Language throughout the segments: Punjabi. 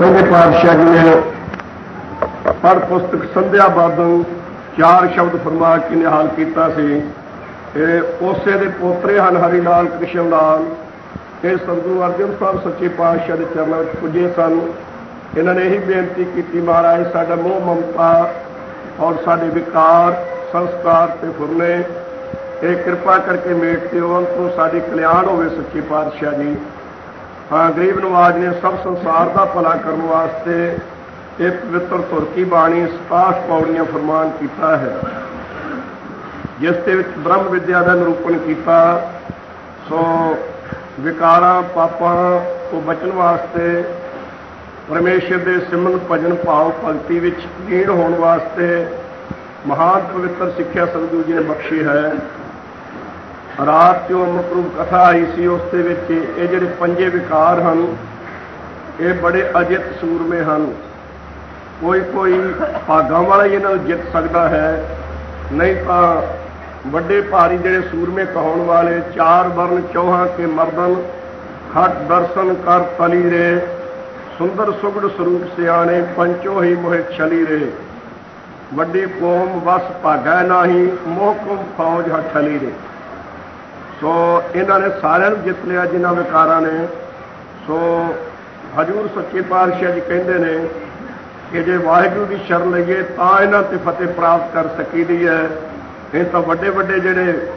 ਪਹਿਲੇ ਪਾਤਸ਼ਾਹ ਜੀ ਨੇ ਪਰ ਪੁਸਤਕ ਸੰਧਿਆ ਬਾਦੋਂ ਚਾਰ ਸ਼ਬਦ ਫਰਮਾ ਕੇ ਨਿਹਾਲ ਕੀਤਾ ਸੀ। ਇਹ ਉਸੇ ਦੇ ਪੋਤਰੇ ਹਨ ਹਰੀ ਲਾਲ ਕ੍ਰਿਸ਼ਨ ਲਾਲ। ਇਹ ਸਤਿਗੁਰੂ ਅਰਜਨ ਸਾਹਿਬ ਸੱਚੇ ਪਾਤਸ਼ਾਹ ਦੇ ਚਰਨਾਂ ਵਿੱਚ ਪੁੱਜੇ ਸਨ। ਇਹਨਾਂ ਨੇ ਇਹੀ ਬੇਨਤੀ ਕੀਤੀ, ਮਹਾਰਾਜ, ਸਾਡਾ ਮੋਹ ਮਮਤਾ ਔਰ ਸਾਡੇ ਵਿਕਾਰ, ਸੰਸਕਾਰ ਤੇ ਫੁਰਨੇ, ਇਹ ਕਿਰਪਾ ਕਰਕੇ ਮੇਟ ਤੇ ਹੋਣ ਤੋਂ ਸਾਡੀ ਕਲਿਆਣ ਹੋਵੇ ਸੱਚੇ ਪਾਤਸ਼ਾਹ ਜੀ। ਗਰੀਬ ਨਵਾਜ ਨੇ ਸਭ ਸੰਸਾਰ ਦਾ ਭਲਾ ਕਰਨ ਵਾਸਤੇ ਇਹ ਪਵਿੱਤਰ ਤੁਰਕੀ ਬਾਣੀ ਸਪਾਸ਼ ਪੌੜੀਆਂ ਫਰਮਾਨ ਕੀਤਾ ਹੈ। ਜਿਸ ਦੇ ਵਿੱਚ ਬ੍ਰਹਮ ਵਿਦਿਆ ਦਾ ਨਿਰੂਪਣ ਕੀਤਾ, ਸੋ ਵਿਕਾਰਾਂ, ਪਾਪਾਂ ਤੋਂ ਬਚਣ ਵਾਸਤੇ, ਪਰਮੇਸ਼ਰ ਦੇ ਸਿਮਰਨ, ਭਜਨ, ਭਾਵ, ਭਗਤੀ ਵਿੱਚ ਲੀਨ ਹੋਣ ਵਾਸਤੇ ਮਹਾਨ ਪਵਿੱਤਰ ਸਿੱਖਿਆ ਸਤਿਗੁਰੂ ਜੀ ਨੇ ਬਖਸ਼ੀ ਹੈ। ਰਾਤ ਜੋ ਅਮਰਪ੍ਰੂਪ ਕਥਾ ਆਈ ਸੀ, ਉਸ ਦੇ ਵਿੱਚ ਇਹ ਜਿਹੜੇ ਪੰਜੇ ਵਿਕਾਰ ਹਨ, ਇਹ ਬੜੇ ਅਜਿਤ ਸੂਰਮੇ ਹਨ। ਕੋਈ ਕੋਈ ਭਾਗਾਂ ਵਾਲਾ ਹੀ ਇਹਨਾਂ ਨੂੰ ਜਿੱਤ ਸਕਦਾ ਹੈ, ਨਹੀਂ ਤਾਂ ਵੱਡੇ ਭਾਰੀ ਜਿਹੜੇ ਸੂਰਮੇ ਕਹਾਉਣ ਵਾਲੇ ਚਾਰ ਵਰਨ ਚੌਹਾਂ ਕੇ ਮਰਦਨ, ਖਟ ਦਰਸ਼ਨ ਕਰ ਤਲੀ ਰੇ, ਸੁੰਦਰ ਸੁਗੜ ਸਰੂਪ ਸਿਆਣੇ, ਪੰਚੋ ਹੀ ਮੋਹਿ ਛਲੀ ਰੇ। ਵੱਡੀ ਕੌਮ ਵਸ ਭਾਗੈ ਨਾਹੀ, ਮੋਹ ਕੁਮ ਫੌਜ ਹਠਲੀ ਰੇ। ਸੋ ਇਹਨਾਂ ਨੇ ਸਾਰਿਆਂ ਨੂੰ ਜਿੱਤ ਲਿਆ, ਜਿਨ੍ਹਾਂ ਵਿਕਾਰਾਂ ਨੇ। ਸੋ ਹਜੂਰ ਸੱਚੇ ਪਾਤਸ਼ਾਹ ਜੀ ਕਹਿੰਦੇ ਨੇ ਕਿ ਜੇ ਵਾਹਿਗੁਰੂ ਦੀ ਸ਼ਰਨ ਲਈਏ, ਤਾਂ ਇਹਨਾਂ ਤੇ ਫਤਿਹ ਪ੍ਰਾਪਤ ਕਰ ਸਕੀਦੀ ਹੈ। ਇਹ ਤਾਂ ਵੱਡੇ ਵੱਡੇ ਜਿਹੜੇ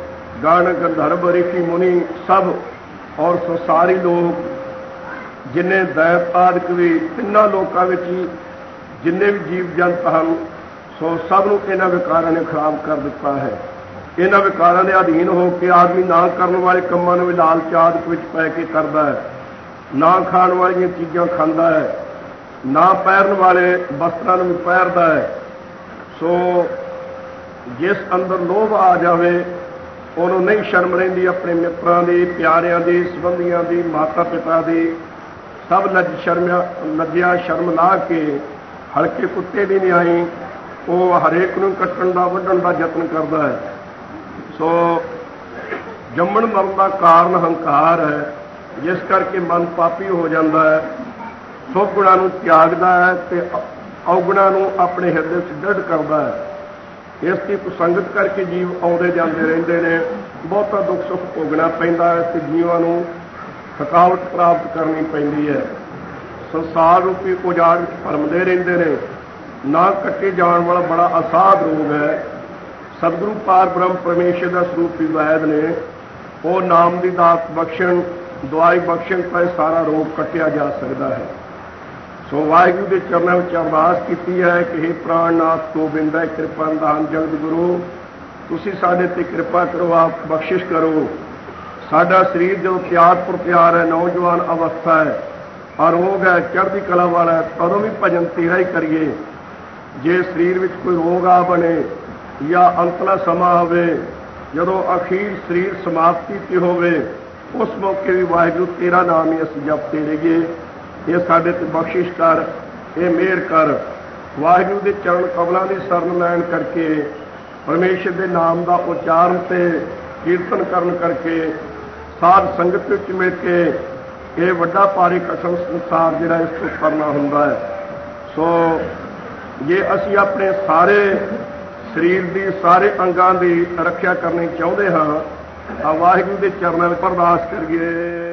ਗਾਣ, ਗੰਧਰਵ, ਰਿਸ਼ੀ, ਮੁਨੀ ਸਭ ਔਰ ਸੰਸਾਰੀ ਲੋਕ, ਜਿੰਨੇ ਦੈਤ ਆਦਿਕ ਵੀ, ਤਿੰਨਾਂ ਲੋਕਾਂ ਵਿੱਚ ਹੀ ਜਿੰਨੇ ਵੀ ਜੀਵ ਜੰਤ ਹਨ, ਸੋ ਸਭ ਨੂੰ ਇਹਨਾਂ ਵਿਕਾਰਾਂ ਨੇ ਖਰਾਬ ਕਰ ਦਿੱਤਾ ਹੈ। ਇਹਨਾਂ ਵਿਕਾਰਾਂ ਦੇ ਅਧੀਨ ਹੋ ਕੇ ਆਦਮੀ ਨਾ ਕਰਨ ਵਾਲੇ ਕੰਮਾਂ ਨੂੰ ਵੀ ਲਾਲਚ ਆਦਿਕ ਵਿੱਚ ਪੈ ਕੇ ਕਰਦਾ ਹੈ, ਨਾ ਖਾਣ ਵਾਲੀਆਂ ਚੀਜ਼ਾਂ ਖਾਂਦਾ ਹੈ, ਨਾ ਪਹਿਰਨ ਵਾਲੇ ਵਸਤਰਾਂ ਨੂੰ ਵੀ ਪਹਿਰਦਾ ਹੈ। ਸੋ ਜਿਸ ਅੰਦਰ ਲੋਭ ਆ ਜਾਵੇ, ਉਹਨੂੰ ਨਹੀਂ ਸ਼ਰਮ ਰਹਿੰਦੀ ਆਪਣੇ ਮਿੱਤਰਾਂ ਦੀ, ਪਿਆਰਿਆਂ ਦੀ, ਸੰਬੰਧੀਆਂ ਦੀ, ਮਾਤਾ ਪਿਤਾ ਦੀ। ਸਭ ਲੱਜ ਸ਼ਰਮਿਆ, ਲੱਜਿਆ ਸ਼ਰਮ ਲਾ ਕੇ ਹਲਕੇ ਕੁੱਤੇ ਦੀ ਨਿਆਈ, ਉਹ ਹਰੇਕ ਨੂੰ ਕੱਟਣ ਦਾ, ਵੱਢਣ ਦਾ ਯਤਨ ਕਰਦਾ ਹੈ। ਸੋ ਜੰਮਣ ਮਰਨ ਦਾ ਕਾਰਨ ਹੰਕਾਰ ਹੈ, ਜਿਸ ਕਰਕੇ ਮਨ ਪਾਪੀ ਹੋ ਜਾਂਦਾ ਹੈ। ਸੋ ਗੁਣਾਂ ਨੂੰ ਤਿਆਗਦਾ ਹੈ ਤੇ ਔਗੁਣਾਂ ਨੂੰ ਆਪਣੇ ਹਿਰਦੇ ਵਿੱਚ ਦ੍ਰਿੜ ਕਰਦਾ ਹੈ। ਇਸ ਦੀ ਕੁਸੰਗਤ ਕਰਕੇ ਜੀਵ ਆਉਂਦੇ ਜਾਂਦੇ ਰਹਿੰਦੇ ਨੇ। ਬਹੁਤਾ ਦੁੱਖ ਸੁੱਖ ਭੋਗਣਾ ਪੈਂਦਾ ਹੈ ਤੇ ਜੀਵਾਂ ਨੂੰ ਥਕਾਵਟ ਪ੍ਰਾਪਤ ਕਰਨੀ ਪੈਂਦੀ ਹੈ। ਸੰਸਾਰ ਰੂਪੀ ਉਜਾੜ ਭਰਮਦੇ ਰਹਿੰਦੇ ਨੇ। ਨਾ ਕੱਟੇ ਜਾਣ ਵਾਲਾ ਬੜਾ ਅਸਾਧ ਰੋਗ ਹੈ। ਸਤਿਗੁਰੂ ਪਾਰ ਬ੍ਰਹਮ ਪਰਮੇਸ਼ਰ ਦਾ ਸਰੂਪ ਹੀ ਵੈਦ ਨੇ। ਉਹ ਨਾਮ ਦੀ ਦਾਤ ਬਖਸ਼ਣ ਦੁਆਈ ਬਖਸ਼ਣ ਤਾਂ ਇਹ ਸਾਰਾ ਰੋਗ ਕੱਟਿਆ ਜਾ ਸਕਦਾ ਹੈ। ਸੋ ਵਾਹਿਗੁਰੂ ਦੇ ਚਰਨਾਂ ਵਿੱਚ ਅਰਦਾਸ ਕੀਤੀ ਹੈ ਕਿ हे ਪ੍ਰਾਣਨਾਥ ਹੈ, ਕਿਰਪਾ ਦਾਨ ਜਗਤ ਗੁਰੂ। ਤੁਸੀਂ ਸਾਡੇ ਤੇ ਕਿਰਪਾ ਕਰੋ, ਆਪ ਬਖਸ਼ਿਸ਼ ਕਰੋ। ਸਾਡਾ ਸਰੀਰ ਜੋ ਪਿਆਰ ਪਰ ਪਿਆਰ ਹੈ, ਨੌਜਵਾਨ ਅਵਸਥਾ ਹੈ ਔਰ ਹੈ, ਚੜ੍ਹਦੀ ਕਲਾ ਵਾਲਾ ਹੈ, ਤਦੋਂ ਵੀ ਭਜਨ ਤੇਰਾ ਹੀ ਕਰੀਏ। ਜੇ ਸਰੀਰ ਵਿੱਚ ਕੋਈ ਰੋਗ ਆ ਬਣੇ ਜਾਂ ਅੰਤਲਾ ਸਮਾਂ ਹੋਵੇ, ਜਦੋਂ ਅਖੀਰ ਸਰੀਰ ਸਮਾਪਤੀ ਤੇ ਹੋਵੇ, ਉਸ ਮੌਕੇ ਵੀ ਵਾਹਿਗੁਰੂ ਤੇਰਾ ਨਾਮ ਹੀ ਅਸੀਂ ਜਪਦੇ ਰਹੀਏ। ਇਹ ਸਾਡੇ ਤੇ ਬਖਸ਼ਿਸ਼ ਕਰ, ਇਹ ਮਿਹਰ ਕਰ। ਵਾਹਿਗੁਰੂ ਦੇ ਚਰਨ ਕਮਲਾਂ ਦੀ ਸ਼ਰਨ ਲੈਣ ਕਰਕੇ, ਪਰਮੇਸ਼ਰ ਦੇ ਨਾਮ ਦਾ ਉਚਾਰਨ ਤੇ ਕੀਰਤਨ ਕਰਨ ਕਰਕੇ, ਸਾਧ ਸੰਗਤ ਵਿੱਚ ਮਿਲ ਕੇ ਇਹ ਵੱਡਾ ਭਾਰੀ ਕਸਮ ਸੰਸਾਰ ਜਿਹੜਾ ਇਸ ਤੋਂ ਕਰਨਾ ਹੁੰਦਾ ਹੈ। ਸੋ, ਜੇ ਅਸੀਂ ਆਪਣੇ ਸਾਰੇ ਸਰੀਰ ਦੀ ਸਾਰੇ ਅੰਗਾਂ ਦੀ ਰੱਖਿਆ ਕਰਨੀ ਚਾਹੁੰਦੇ ਹਾਂ। ਤਾਂ ਵਾਹਿਗੁਰੂ ਦੇ ਚਰਨਾਂ ਵਿੱਚ ਅਰਦਾਸ ਕਰੀਏ।